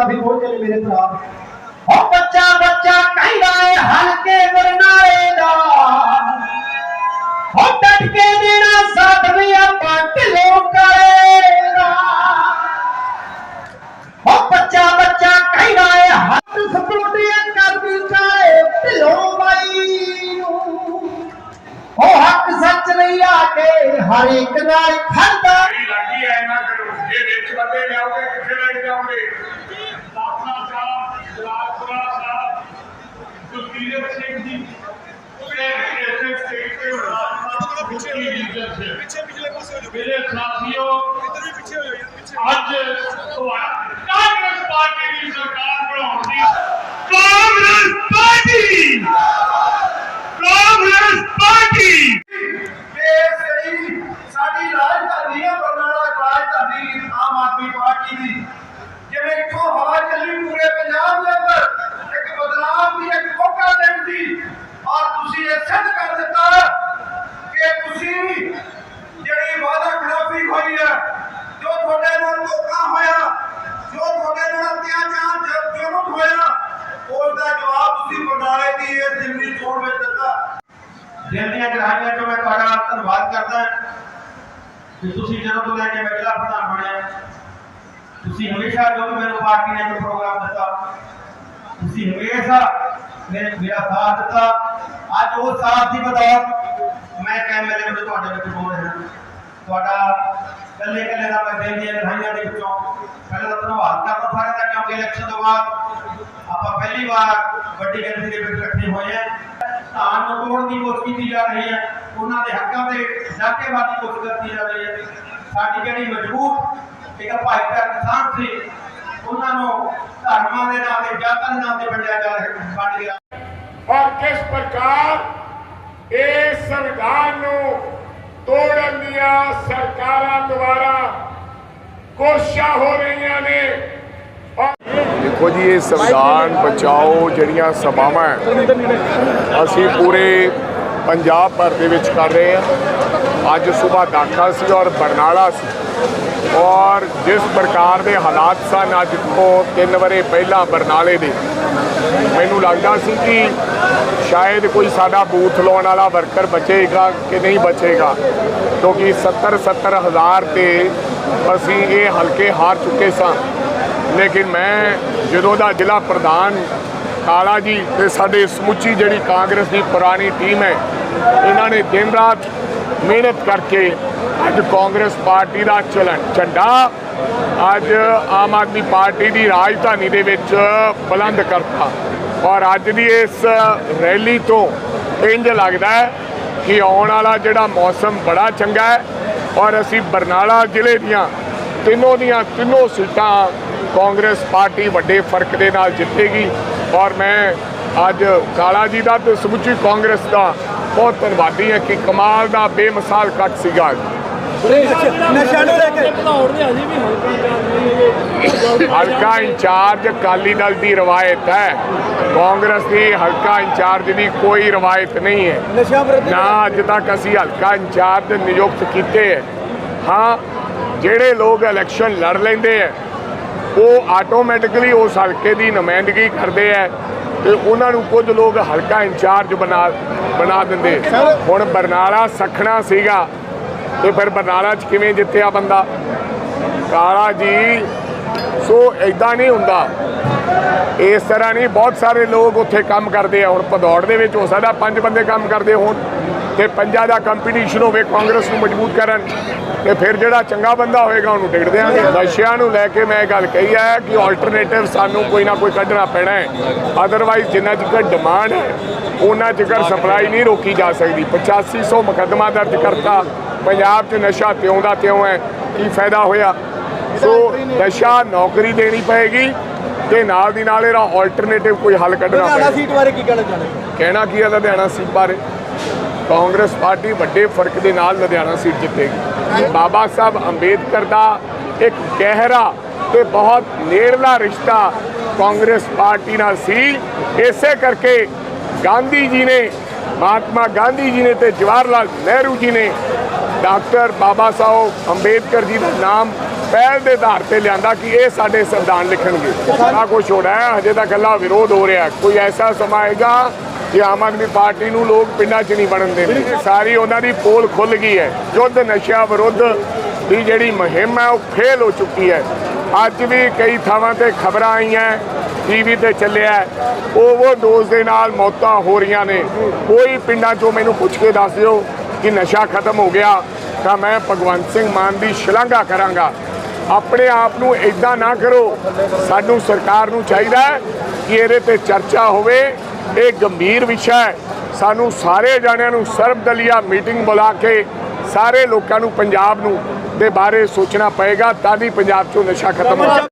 ਕਾਫੀ ਪਹੁੰਚ ਚਲੇ ਮੇਰੇ ਭਰਾ। ਹੋ ਬੱਚਾ ਬੱਚਾ, ਕਹਿੰਦਾ ਏ, ਹਲਕੇ ਬਰਨਾਲੇ ਦਾ। ਹੋ ਡਟ ਕੇ ਦੇਣਾ ਸਾਥ ਵੀ ਆਪਾਂ ਢਿੱਲੋਂ ਕਰੇਗਾ ਹੋ ਬੱਚਾ ਬੱਚਾ, ਕਹਿੰਦਾ ਏ, ਹੱਥ ਸਪੋਰਟੀਆਂ ਕਰਦੀ ਚਾਏ ਢਿੱਲੋਂ ਬਾਈ ਨੂੰ। ਉਹ ਹੱਕ ਸੱਚ ਲਈ ਆ ਕੇ ਹਰ ਇੱਕ ਨਾਲ ਖੜਦਾ। ਲੱਗੀ ਐ, ਨਾ ਕਰੋ। ਇਹ ਵਿੱਚ ਬੰਦੇ ਲਿਆਓਗੇ ਕਿੱਥੇ ਲੈ ਕੇ ਜਾਓਗੇ? ਸਾਹਿਬ ਜਲਾਲਪੁਰਾ ਸਾਹਿਬ ਸੁਖਬੀਰ ਸਿੰਘ ਜੀ ਤੇ ਇਸੇ ਸਟੇਟ ਦੇ ਰਾਜਪਾਲ ਪਿੱਛੇ ਲੀਡਰਸ਼ਿਪ ਪਿੱਛੇ ਪਿਛਲੇ ਪਾਸੇ ਹੋ ਜਾਓ ਮੇਰੇ ਸਾਥੀਓ ਇੱਧਰ ਵੀ ਪਿੱਛੇ ਹੋ ਜਾਓ ਯਾਰ ਪਿੱਛੇ ਅੱਜ ਤੁਹਾਡਾ ਕਾਂਗਰਸ ਪਾਰਟੀ ਦੀ ਸਰਕਾਰ ਬਣਾਉਣ ਦੀ ਕਾਂਗਰਸ ਪਾਰਟੀ ਕਾਂਗਰਸ ਪਾਰਟੀ ਦੇਸ਼ ਲਈ ਸਾਡੀ ਰਾਜਧਾਨੀ ਹੈ ਬਰਨਾਲਾ ਰਾਜਧਾਨੀ ਆਮ ਆਦਮੀ ਪਾਰਟੀ ਦੀ ਜਿਵੇਂ ਇੱਥੋਂ ਹਵਾ ਚੱਲੀ ਪੂਰੇ ਪੰਜਾਬ ਦੇ ਅੰਦਰ ਇੱਕ ਬਦਲਾਵ ਦੀ ਇੱਕ ਮੌਕਾ ਦੇਣ ਦੀ ਔਰ ਤੁਸੀਂ ਇਹ ਸਿੱਧ ਕਰ ਦਿੱਤਾ ਕਿ ਤੁਸੀਂ ਜਿਹੜੀ ਵਾਅਦਾ ਖਿਲਾਫੀ ਹੋਈ ਹੈ, ਜੋ ਤੁਹਾਡੇ ਨਾਲ ਧੋਖਾ ਹੋਇਆ, ਜੋ ਤੁਹਾਡੇ ਨਾਲ ਅਤਿਆਚਾਰ ਜ਼ੁਲਮ ਹੋਇਆ ਉਸ ਦਾ ਜਵਾਬ ਤੁਸੀਂ ਬਰਨਾਲੇ ਦੀ ਇਸ ਜ਼ਿਮਨੀ ਚੋਣ ਵਿੱਚ ਦਿੱਤਾ। ਦਿਲ ਦੀਆਂ ਤੋਂ ਮੈਂ ਤੁਹਾਡਾ ਧੰਨਵਾਦ ਕਰਦਾ ਕਿ ਤੁਸੀਂ ਜਦੋਂ ਤੋਂ ਲੈ ਕੇ ਮੈਂ ਜ਼ਿਲ੍ਹਾ ਪ੍ਰਧਾਨ ਬਣਿਆ, ਤੁਸੀਂ ਹਮੇਸ਼ਾ ਜੋ ਮੈਨੂੰ ਪਾਰਟੀ ਨੇ ਕੋਈ ਪ੍ਰੋਗਰਾਮ ਦਿੱਤਾ, ਤੁਸੀਂ ਹਮੇਸ਼ਾ ਮੇਰੇ ਮੇਰਾ ਸਾਥ ਦਿੱਤਾ। ਅੱਜ ਉਹ ਸਾਥ ਦੀ ਬਦੌਲਤ ਮੈਂ ਕੈਮਰੇ ਵਿੱਚ ਤੁਹਾਡੇ ਵਿੱਚ ਬੋਲ ਰਿਹਾ। ਤੁਹਾਡਾ ਕੱਲੇ ਕੱਲੇ ਦਾ ਮੈਂ ਦਿਲ ਦੀਆਂ ਗਹਿਰਾਈਆਂ ਦੇ ਵਿੱਚੋਂ ਪਹਿਲਾਂ ਤਾਂ ਧੰਨਵਾਦ ਕਰਦਾ ਸਾਰੇ ਦਾ, ਕਿਉਂਕਿ ਇਲੈਕਸ਼ਨ ਤੋਂ ਬਾਅਦ ਆਪਾਂ ਪਹਿਲੀ ਵਾਰ ਵੱਡੀ ਗਿਣਤੀ ਦੇ ਵਿੱਚ ਇਕੱਠੇ ਹੋਏ ਹਾਂ। ਧਾਨ ਨੂੰ ਦੀ ਕੋਸ਼ਿਸ਼ ਕੀਤੀ ਜਾ ਰਹੀ ਹੈ। ਉਹਨਾਂ ਦੇ ਹੱਕਾਂ ਤੇ ਨਾਕੇਬਾਜ਼ੀ ਕੋਸ਼ਿਸ਼ ਕੀਤੀ ਜਾ ਰਹੀ ਹੈ। ਸਾਡੀ ਜਿਹੜੀ ਮਜ਼ਬੂਤ ਇੱਕ ਭਾਈਚਾਰਕ ਕਿਸਾਨ ਸੀ, ਉਹਨਾਂ ਨੂੰ ਧਰਮਾਂ ਦੇ ਨਾਂ ਤੇ ਜਾਤਾਂ ਦੇ ਨਾਂ ਤੇ ਵੰਡਿਆ ਜਾ ਰਿਹਾ ਵੰਡ ਗਿਆ ਔਰ ਕਿਸ ਪ੍ਰਕਾਰ ਇਸ ਸੰਵਿਧਾਨ ਨੂੰ ਤੋੜਨ ਦੀਆਂ ਸਰਕਾਰਾਂ ਦੁਆਰਾ ਕੋਸ਼ਿਸ਼ਾਂ ਹੋ ਰਹੀਆਂ ਨੇ। ਦੇਖੋ ਜੀ, ਇਹ ਸੰਵਿਧਾਨ ਬਚਾਓ ਜਿਹੜੀਆਂ ਸਭਾਵਾਂ ਅਸੀਂ ਪੂਰੇ ਪੰਜਾਬ ਭਰ ਦੇ ਵਿੱਚ ਕਰ ਰਹੇ ਹਾਂ। ਅੱਜ ਸਵੇਰ ਦਾਖਾ ਸੀ ਔਰ ਬਰਨਾਲਾ ਸੀ। ਔਰ ਜਿਸ ਪ੍ਰਕਾਰ ਦੇ ਹਾਲਾਤ ਸਨ, ਅੱਜ ਤੋਂ ਤਿੰਨ ਵਰੇ ਪਹਿਲਾਂ ਬਰਨਾਲੇ ਦੇ ਮੈਨੂੰ ਲੱਗਦਾ ਸੀ ਕਿ ਸ਼ਾਇਦ ਕੋਈ ਸਾਡਾ ਬੂਥ ਲਾਉਣ ਵਾਲਾ ਵਰਕਰ ਬਚੇਗਾ ਕਿ ਨਹੀਂ ਬਚੇਗਾ, ਕਿਉਂਕਿ 70 70 ਹਜ਼ਾਰ ਤੇ ਅਸੀਂ ਇਹ ਹਲਕੇ ਹਾਰ ਚੁੱਕੇ ਸਾਂ। ਲੇਕਿਨ ਮੈਂ ਜਦੋਂ ਦਾ ਜ਼ਿਲ੍ਹਾ ਪ੍ਰਧਾਨ ਕਾਲਾ ਜੀ ਤੇ ਸਾਡੇ ਸਮੁੱਚੀ ਜਿਹੜੀ ਕਾਂਗਰਸ ਦੀ ਪੁਰਾਣੀ ਟੀਮ ਹੈ, ਇਹਨਾਂ ਨੇ ਦਿਨ ਰਾਤ ਮਿਹਨਤ ਕਰਕੇ ਅੱਜ ਕਾਂਗਰਸ ਪਾਰਟੀ ਦਾ ਚਲਣ ਝੰਡਾ ਅੱਜ ਆਮ ਆਦਮੀ ਪਾਰਟੀ ਦੀ ਰਾਜਧਾਨੀ ਦੇ ਵਿੱਚ ਬੁਲੰਦ ਕਰਤਾ। ਔਰ ਅੱਜ ਦੀ ਇਸ ਰੈਲੀ ਤੋਂ ਇੰਜ ਲੱਗਦਾ ਹੈ ਕਿ ਆਉਣ ਵਾਲਾ ਜਿਹੜਾ ਮੌਸਮ ਬੜਾ ਚੰਗਾ ਹੈ। ਔਰ ਅਸੀਂ ਬਰਨਾਲਾ ਜ਼ਿਲ੍ਹੇ ਦੀਆਂ ਤਿੰਨੋਂ ਦੀਆਂ ਤਿੰਨੋਂ ਸੀਟਾਂ ਕਾਂਗਰਸ ਪਾਰਟੀ ਵੱਡੇ ਫ਼ਰਕ ਦੇ ਨਾਲ ਜਿੱਤੇਗੀ। ਔਰ ਮੈਂ ਅੱਜ ਕਾਲਾ ਜੀ ਦਾ ਤੇ ਸਮੁੱਚੀ ਕਾਂਗਰਸ ਦਾ ਬਹੁਤ ਧੰਨਵਾਦੀ ਹਾਂ ਕਿ ਕਮਾਲ ਦਾ ਬੇਮਿਸਾਲ ਕੱਟ ਸੀਗਾ। ਨਸ਼ਾ ਨੂੰ ਲੈ ਕੇ। ਭਦੌੜ ਦੇ ਅਜੇ ਵੀ ਹਲਕਾ ਹਲਕਾ ਇੰਚਾਰਜ ਅਕਾਲੀ ਦਲ ਦੀ ਰਵਾਇਤ ਹੈ। ਕਾਂਗਰਸ ਦੀ ਹਲਕਾ ਇੰਚਾਰਜ ਦੀ ਕੋਈ ਰਵਾਇਤ ਨਹੀਂ ਹੈ। ਨਸ਼ਾ ਵਿਰੁੱਧ ਨਾ ਅੱਜ ਤੱਕ ਅਸੀਂ ਹਲਕਾ ਇੰਚਾਰਜ ਨਿਯੁਕਤ ਕੀਤੇ ਹੈ। ਹਾਂ ਜਿਹੜੇ ਲੋਕ ਇਲੈਕਸ਼ਨ ਲੜ ਲੈਂਦੇ ਹੈ ਉਹ ਆਟੋਮੈਟਿਕਲੀ ਉਸ ਹਲਕੇ ਦੀ ਨੁਮਾਇੰਦਗੀ ਕਰਦੇ ਹੈ ਤੇ ਉਹਨਾਂ ਨੂੰ ਕੁਝ ਲੋਕ ਹਲਕਾ ਇੰਚਾਰਜ ਬਣਾ ਬਣਾ ਦਿੰਦੇ। ਹੁਣ ਬਰਨਾਲਾ ਸਖਣਾ ਸੀਗਾ। ਤੇ ਫਿਰ ਬਰਨਾਲਾ 'ਚ ਕਿਵੇਂ ਜਿੱਤਿਆ ਬੰਦਾ? ਕਾਲਾ ਜੀ, ਸੋ ਐਦਾਂ ਨਹੀਂ ਹੁੰਦਾ। ਇਸ ਤਰ੍ਹਾਂ ਨਹੀਂ, ਬਹੁਤ ਸਾਰੇ ਲੋਕ ਉੱਥੇ ਕੰਮ ਕਰਦੇ ਆ। ਹੁਣ ਭਦੌੜ ਦੇ ਵਿੱਚ ਹੋ ਸਕਦਾ ਪੰਜ ਬੰਦੇ ਕੰਮ ਕਰਦੇ ਹੋਣ, ਤੇ ਪੰਜਾਂ ਦਾ ਕੰਪੀਟੀਸ਼ਨ ਹੋਵੇ, ਕਾਂਗਰਸ ਨੂੰ ਮਜ਼ਬੂਤ ਕਰਨ। ਤੇ ਫਿਰ ਜਿਹੜਾ ਚੰਗਾ ਬੰਦਾ ਹੋਏਗਾ, ਉਹਨੂੰ ਟਿਕਟ ਦੇਵਾਂਗੇ ਨਸ਼ਿਆਂ ਨੂੰ ਲੈ ਕੇ ਮੈਂ ਇਹ ਗੱਲ ਕਹੀ ਹੈ ਕਿ ਆਲਟਰਨੇਟਿਵ ਸਾਨੂੰ ਕੋਈ ਨਾ ਕੋਈ ਕੱਢਣਾ ਪੈਣਾ ਹੈ। ਅਦਰਵਾਈਜ਼ ਜਿੰਨਾ ਚਿਰ ਡਿਮਾਂਡ ਹੈ, ਉਹਨਾਂ ਚਿਰ ਸਪਲਾਈ ਨਹੀਂ ਰੋਕੀ ਜਾ ਸਕਦੀ। 8500 ਮੁਕੱਦਮਾ ਦਰਜ ਕਰਤਾ। ਪੰਜਾਬ 'ਚ ਨਸ਼ਾ ਤਿਉਂ ਦਾ ਤਿਉਂ ਹੈ ਕੀ ਫਾਇਦਾ ਹੋਇਆ? ਸੋ ਨਸ਼ਾ ਨੌਕਰੀ ਦੇਣੀ ਪਏਗੀ ਤੇ ਨਾਲ ਦੀ ਨਾਲ ਇਹਦਾ ਆਲਟਰਨੇਟਿਵ ਕੋਈ ਹੱਲ ਕੱਢਣਾ ਲੁਧਿਆਣਾ ਪਏਗਾ। ਸੀਟ ਬਾਰੇ ਕੀ ਕਹਿਣਾ ਚਾਹੁੰਦੇ ਕਹਿਣਾ ਕੀ ਹੈ ਲੁਧਿਆਣਾ ਸੀਟ ਬਾਰੇ? ਕਾਂਗਰਸ ਪਾਰਟੀ ਵੱਡੇ ਫ਼ਰਕ ਦੇ ਨਾਲ ਲੁਧਿਆਣਾ ਸੀਟ ਜਿੱਤੇਗੀ। ਬਾਬਾ ਸਾਹਿਬ ਅੰਬੇਦਕਰ ਦਾ ਇੱਕ ਗਹਿਰਾ ਤੇ ਬਹੁਤ ਨੇੜਲਾ ਰਿਸ਼ਤਾ ਕਾਂਗਰਸ ਪਾਰਟੀ ਨਾਲ ਸੀ। ਇਸੇ ਕਰਕੇ ਗਾਂਧੀ ਜੀ ਨੇ ਮਹਾਤਮਾ ਗਾਂਧੀ ਜੀ ਨੇ ਤੇ ਜਵਾਹਰ ਲਾਲ ਨਹਿਰੂ ਜੀ ਨੇ ਡਾਕਟਰ ਬਾਬਾ ਸਾਹਿਬ ਅੰਬੇਦਕਰ ਜੀ ਦਾ ਨਾਮ ਪਹਿਲ ਦੇ ਆਧਾਰ ਤੇ ਲਿਆਂਦਾ ਕਿ ਇਹ ਸਾਡੇ ਸੰਵਿਧਾਨ ਲਿਖਣਗੇ। ਆ ਕੁਛ ਹੋ ਰਿਹਾ ਹੈ, ਹਜੇ ਤਾਂ ਗੱਲਾਂ ਵਿਰੋਧ ਹੋ ਰਿਹਾ ਕੋਈ ਐਸਾ ਸਮਾਂ ਆਏਗਾ ਕਿ ਆਮ ਆਦਮੀ ਪਾਰਟੀ ਨੂੰ ਲੋਕ ਪਿੰਡਾਂ 'ਚ ਨਹੀਂ ਬਣਨ ਦੇਣਗੇ। ਸਾਰੀ ਉਹਨਾਂ ਦੀ ਪੋਲ ਖੁੱਲ ਗਈ ਹੈ। ਯੁੱਧ ਨਸ਼ਾ ਵਿਰੁੱਧ ਦੀ ਜਿਹੜੀ ਮੁਹਿੰਮ ਹੈ, ਉਹ ਫੇਲ ਹੋ ਚੁੱਕੀ ਹੈ। ਅੱਜ ਵੀ ਕਈ ਥਾਵਾਂ ਤੇ ਖਬਰਾਂ ਆਈਆਂ ਟੀਵੀ ਤੇ ਚੱਲਿਆ ਓਵਰਡੋਜ਼ ਦੇ ਨਾਲ ਮੌਤਾਂ ਹੋ ਰਹੀਆਂ ਨੇ। ਕੋਈ ਪਿੰਡਾਂ 'ਚੋਂ ਮੈਨੂੰ ਪੁੱਛ ਕੇ ਦੱਸ ਦਿਓ। ਕਿ ਨਸ਼ਾ ਖਤਮ ਹੋ ਗਿਆ, ਤਾਂ ਮੈਂ ਭਗਵੰਤ ਸਿੰਘ ਮਾਨ ਦੀ ਸ਼ਲਾਘਾ ਕਰਾਂਗਾ। ਆਪਣੇ ਆਪ ਨੂੰ ਇਦਾਂ ਨਾ ਕਰੋ। ਸਾਨੂੰ ਸਰਕਾਰ ਨੂੰ ਚਾਹੀਦਾ ਹੈ ਕਿ ਇਹਦੇ ਤੇ ਚਰਚਾ ਹੋਵੇ। ਇਹ ਗੰਭੀਰ ਵਿਸ਼ਾ ਹੈ। ਸਾਨੂੰ ਸਾਰੇ ਜਾਣਿਆਂ ਨੂੰ ਸਰਬਦਲੀਆ ਮੀਟਿੰਗ ਬੁਲਾ ਕੇ ਸਾਰੇ ਲੋਕਾਂ ਨੂੰ, ਪੰਜਾਬ ਨੂੰ ਦੇ ਬਾਰੇ ਸੋਚਣਾ ਪਏਗਾ, ਤਾਂ ਹੀ ਪੰਜਾਬ 'ਚੋਂ ਨਸ਼ਾ ਖਤਮ ਹੋ